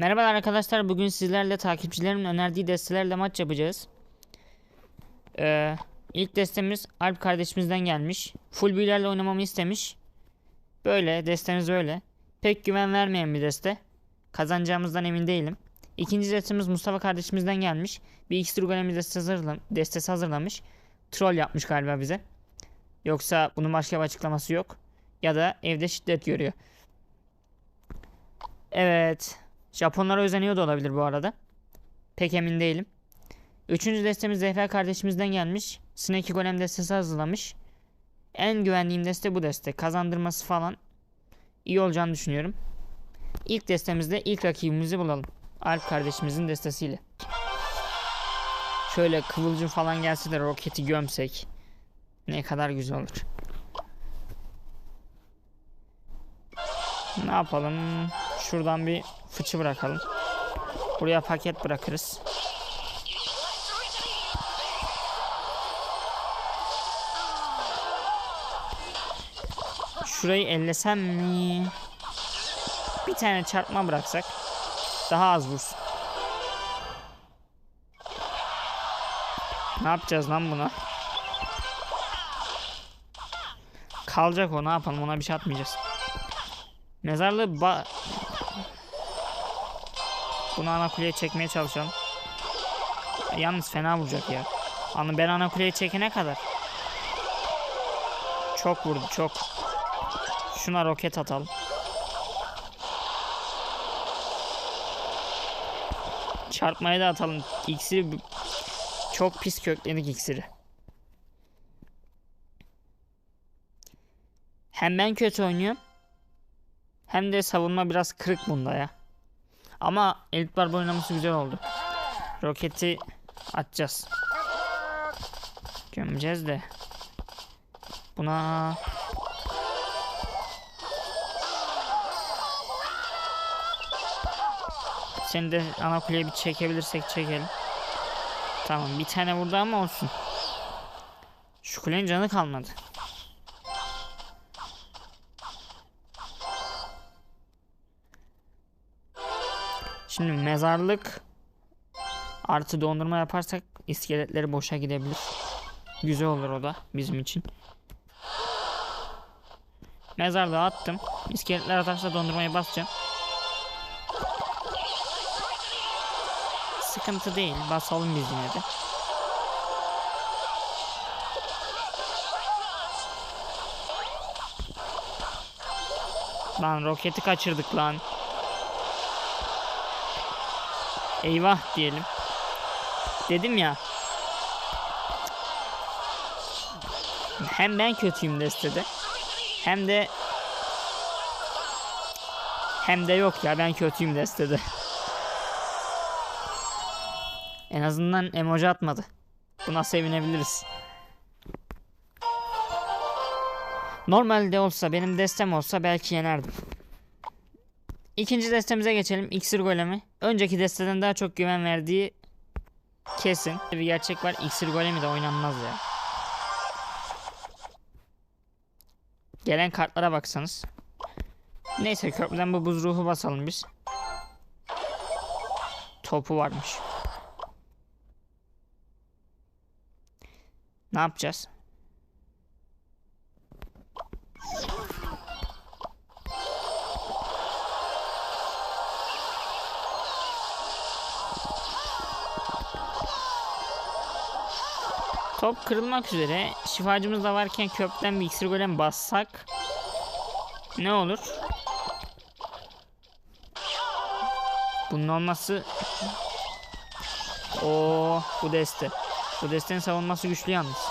Merhaba arkadaşlar. Bugün sizlerle takipçilerimin önerdiği destelerle maç yapacağız. Ee, ilk destemiz Alp kardeşimizden gelmiş. Full büyülerle oynamamı istemiş. Böyle destemiz öyle. Pek güven vermeyen bir deste. Kazanacağımızdan emin değilim. İkinci destemiz Mustafa kardeşimizden gelmiş. Bir iksir golemi destesi, hazırla destesi hazırlamış. Troll yapmış galiba bize. Yoksa bunun başka bir açıklaması yok. Ya da evde şiddet görüyor. Evet. Japonlara özeniyor da olabilir bu arada. Pek emin değilim. Üçüncü destemiz Zehra kardeşimizden gelmiş. Snake Golem destesi hazırlamış. En güvendiğim deste bu deste. Kazandırması falan iyi olacağını düşünüyorum. İlk destemizde ilk rakibimizi bulalım. Alp kardeşimizin destesiyle. Şöyle kıvılcım falan gelse de roketi gömsek. Ne kadar güzel olur. Ne yapalım? Şuradan bir fıçı bırakalım. Buraya paket bırakırız. Şurayı ellesem mi? Bir tane çarpma bıraksak daha az vursun. Ne yapacağız lan buna? Kalacak o ne yapalım ona bir şey atmayacağız. Mezarlığı ba... Bunu ana kuleye çekmeye çalışalım. Yalnız fena vuracak ya. Anı ben ana kuleye çekene kadar. Çok vurdu çok. Şuna roket atalım. Çarpmaya da atalım. İksiri çok pis kökledik iksiri. Hem ben kötü oynuyorum. Hem de savunma biraz kırık bunda ya. Ama elit barba oynaması güzel oldu. Roketi atacağız. Gömeceğiz de. Buna Seni de ana kuleye bir çekebilirsek çekelim. Tamam bir tane vurdu ama olsun. Şu kulenin canı kalmadı. Şimdi mezarlık artı dondurma yaparsak iskeletleri boşa gidebilir. Güzel olur o da bizim için. Mezarlığa attım. İskeletler atarsa dondurmayı basacağım. Sıkıntı değil. Basalım biz yine de. Lan roketi kaçırdık lan. Eyvah diyelim. Dedim ya. Hem ben kötüyüm destede. Hem de hem de yok ya ben kötüyüm destede. En azından emoji atmadı. Buna sevinebiliriz. Normalde olsa benim destem olsa belki yenerdim. İkinci destemize geçelim. İksir golemi. Önceki desteden daha çok güven verdiği kesin. Bir gerçek var. İksir golemi de oynanmaz ya. Gelen kartlara baksanız. Neyse köprüden bu buz ruhu basalım biz. Topu varmış. Ne yapacağız? Top kırılmak üzere. Şifacımız da varken köprüden bir iksir golem bassak ne olur? Bunun olması o bu deste. Bu destenin savunması güçlü yalnız.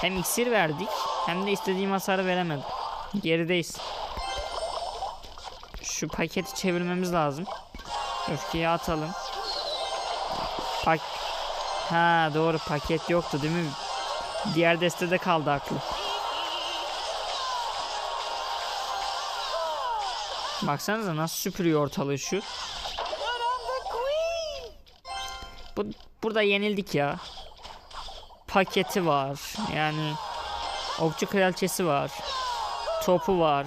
Hem iksir verdik hem de istediğim hasarı veremedim. Gerideyiz. Şu paketi çevirmemiz lazım. Öfkeyi atalım. Pak Ha doğru paket yoktu değil mi? Diğer destede kaldı aklı. Baksanıza nasıl süpürüyor ortalığı şu. Bu, burada yenildik ya. Paketi var. Yani okçu kraliçesi var. Topu var.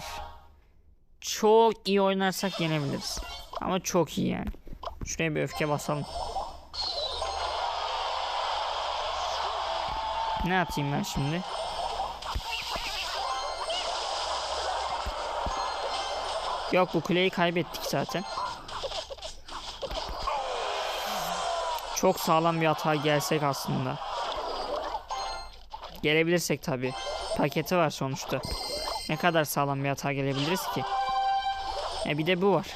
çok iyi oynarsak yenebiliriz. Ama çok iyi yani. Şuraya bir öfke basalım. Ne atayım ben şimdi? Yok bu kuleyi kaybettik zaten. Çok sağlam bir hata gelsek aslında. Gelebilirsek tabi. Paketi var sonuçta. Ne kadar sağlam bir hata gelebiliriz ki? E bir de bu var.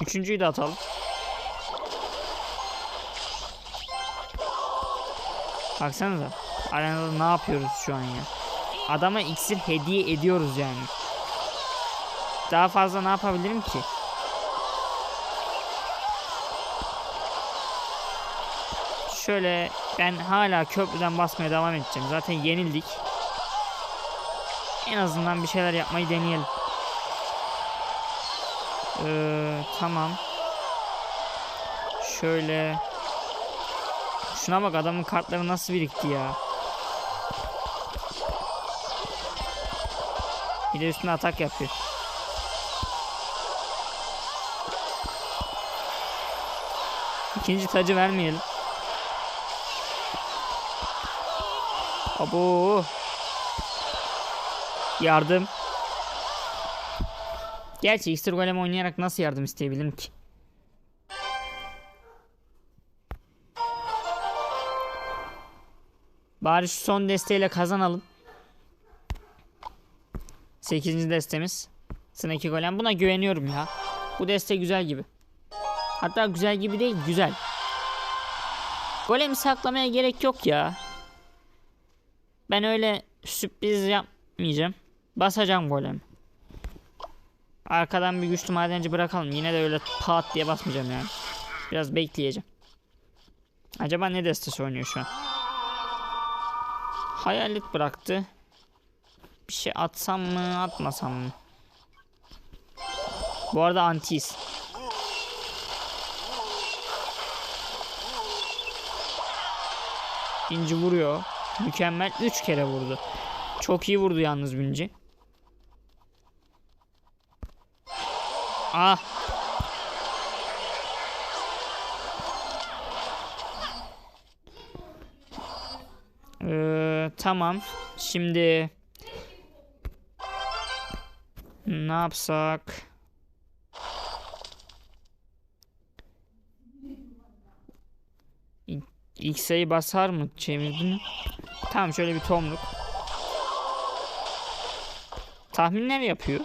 Üçüncüyü de atalım. Baksanıza. Arenada ne yapıyoruz şu an ya? Adama iksir hediye ediyoruz yani. Daha fazla ne yapabilirim ki? Şöyle ben hala köprüden basmaya devam edeceğim. Zaten yenildik. En azından bir şeyler yapmayı deneyelim. Ee, tamam. Şöyle. Şuna bak adamın kartları nasıl birikti ya. Bir de üstüne atak yapıyor. İkinci tacı vermeyelim. Abo. Yardım. Gerçi iksir golem oynayarak nasıl yardım isteyebilirim ki? Bari şu son desteğiyle kazanalım. 8. destemiz. Snake golem. Buna güveniyorum ya. Bu deste güzel gibi. Hatta güzel gibi değil, güzel. Golemi saklamaya gerek yok ya. Ben öyle sürpriz yapmayacağım. Basacağım golem. Arkadan bir güçlü madenci bırakalım. Yine de öyle pat diye basmayacağım yani. Biraz bekleyeceğim. Acaba ne destesi oynuyor şu an? Hayalet bıraktı. Bir şey atsam mı atmasam mı? Bu arada antiyiz. Binci vuruyor. Mükemmel 3 kere vurdu. Çok iyi vurdu yalnız Binci. Ah. Tamam. Şimdi ne yapsak? X'e basar mı? Çevirdin. Tamam şöyle bir tomruk. Tahminler yapıyor.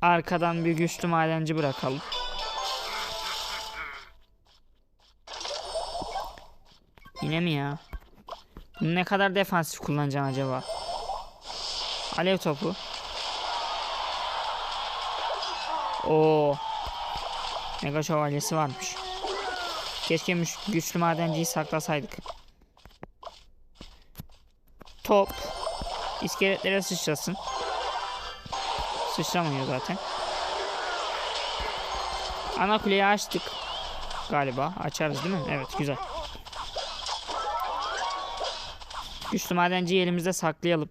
Arkadan bir güçlü madenci bırakalım. Yine mi ya? Bunu ne kadar defansif kullanacağım acaba? Alev topu. Oo. Mega şövalyesi varmış. Keşke güçlü madenciyi saklasaydık. Top. İskeletlere sıçrasın. Sıçramıyor zaten. Ana kuleyi açtık. Galiba. Açarız değil mi? Evet güzel. Güçlü madenciyi elimizde saklayalım.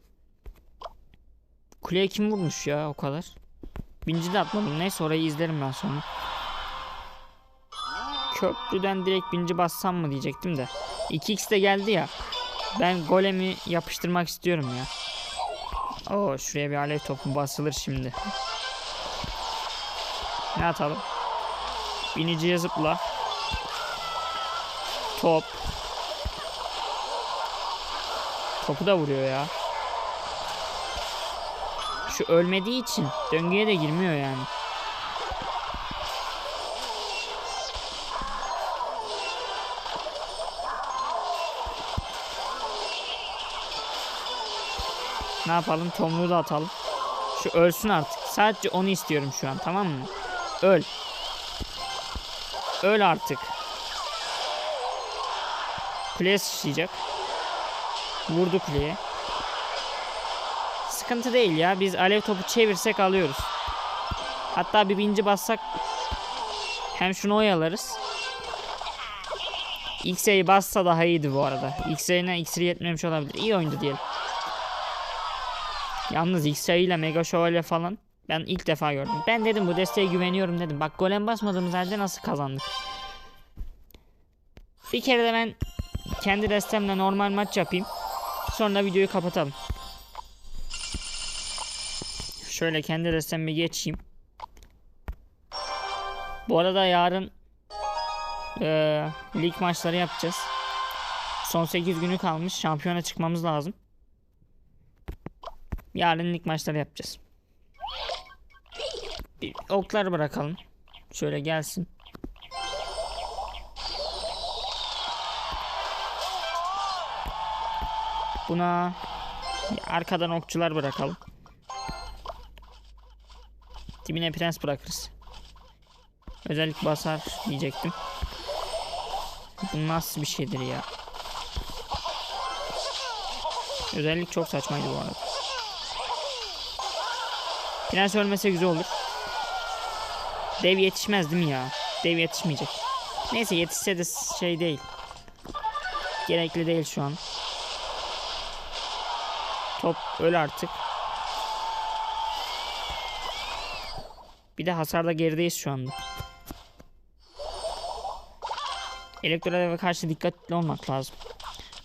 Kuleye kim vurmuş ya o kadar? Binci de atmadım. Neyse orayı izlerim ben sonra. Köprüden direkt binci bassam mı diyecektim de. 2x de geldi ya. Ben golemi yapıştırmak istiyorum ya. Oo şuraya bir alev topu basılır şimdi. Ne atalım? Biniciye zıpla. Top. Topu da vuruyor ya. Şu ölmediği için döngüye de girmiyor yani. Ne yapalım? Tomruğu da atalım. Şu ölsün artık. Sadece onu istiyorum şu an tamam mı? Öl. Öl artık. Kuleye sıçrayacak. Vurdu kuleye. Sıkıntı değil ya. Biz alev topu çevirsek alıyoruz. Hatta bir binci bassak hem şunu oyalarız. X'e bassa daha iyiydi bu arada. X'e iksir yetmemiş olabilir. İyi oyundu diyelim. Yalnız X'e ile Mega Şövalye falan ben ilk defa gördüm. Ben dedim bu desteğe güveniyorum dedim. Bak golem basmadığımız halde nasıl kazandık. Bir kere de ben kendi destemle normal maç yapayım. Sonra videoyu kapatalım. Şöyle kendi desteme geçeyim. Bu arada yarın eee, lig maçları yapacağız. Son 8 günü kalmış. Şampiyona çıkmamız lazım. Yarın lig maçları yapacağız. Bir oklar bırakalım. Şöyle gelsin. Buna arkadan okçular bırakalım. Dibine prens bırakırız. Özellik basar diyecektim. Bu nasıl bir şeydir ya? Özellik çok saçmaydı bu arada. Prens ölmese güzel olur. Dev yetişmez değil mi ya? Dev yetişmeyecek. Neyse yetişse de şey değil. Gerekli değil şu an. Top öl artık. Bir de hasarda gerideyiz şu anda. Elektrodeve karşı dikkatli olmak lazım.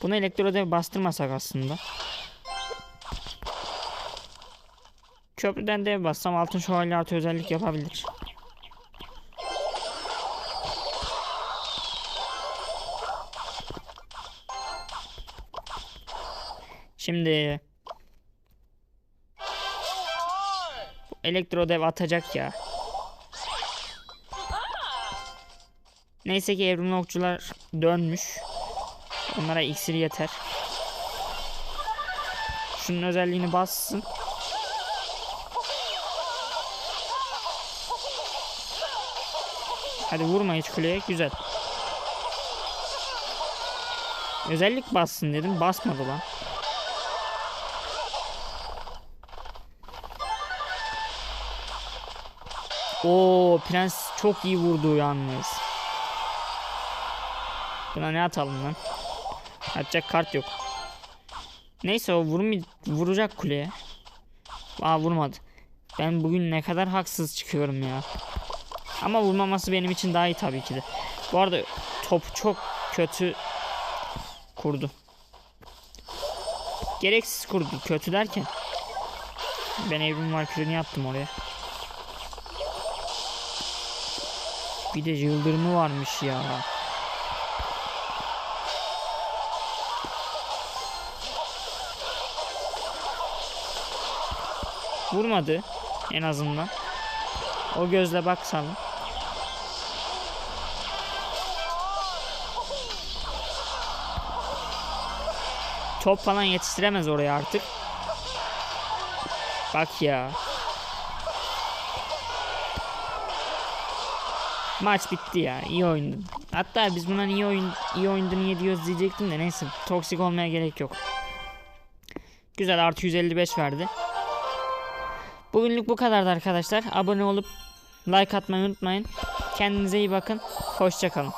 Bunu elektrodev bastırmasak aslında. Köprüden dev bassam altın şövalye artı özellik yapabilir. Şimdi elektrodev atacak ya. Neyse ki evrimli okçular dönmüş. Onlara iksir yeter. Şunun özelliğini bassın. Hadi vurma hiç kuleye. Güzel. Özellik bassın dedim. Basmadı lan. Oo prens çok iyi vurdu yalnız. Buna ne atalım lan? Atacak kart yok. Neyse o vurm vuracak kuleye. Aa vurmadı. Ben bugün ne kadar haksız çıkıyorum ya. Ama vurmaması benim için daha iyi tabii ki de. Bu arada top çok kötü kurdu. Gereksiz kurdu. Kötü derken. Ben evrim markörünü yaptım oraya. Bir de yıldırımı varmış ya. Vurmadı en azından. O gözle baksalım. Top falan yetiştiremez oraya artık. Bak ya. Maç bitti ya. İyi oyundun. Hatta biz buna iyi oyun iyi oyundu niye diyoruz diyecektim de neyse toksik olmaya gerek yok. Güzel artı 155 verdi. Bugünlük bu kadardı arkadaşlar. Abone olup like atmayı unutmayın. Kendinize iyi bakın. Hoşçakalın.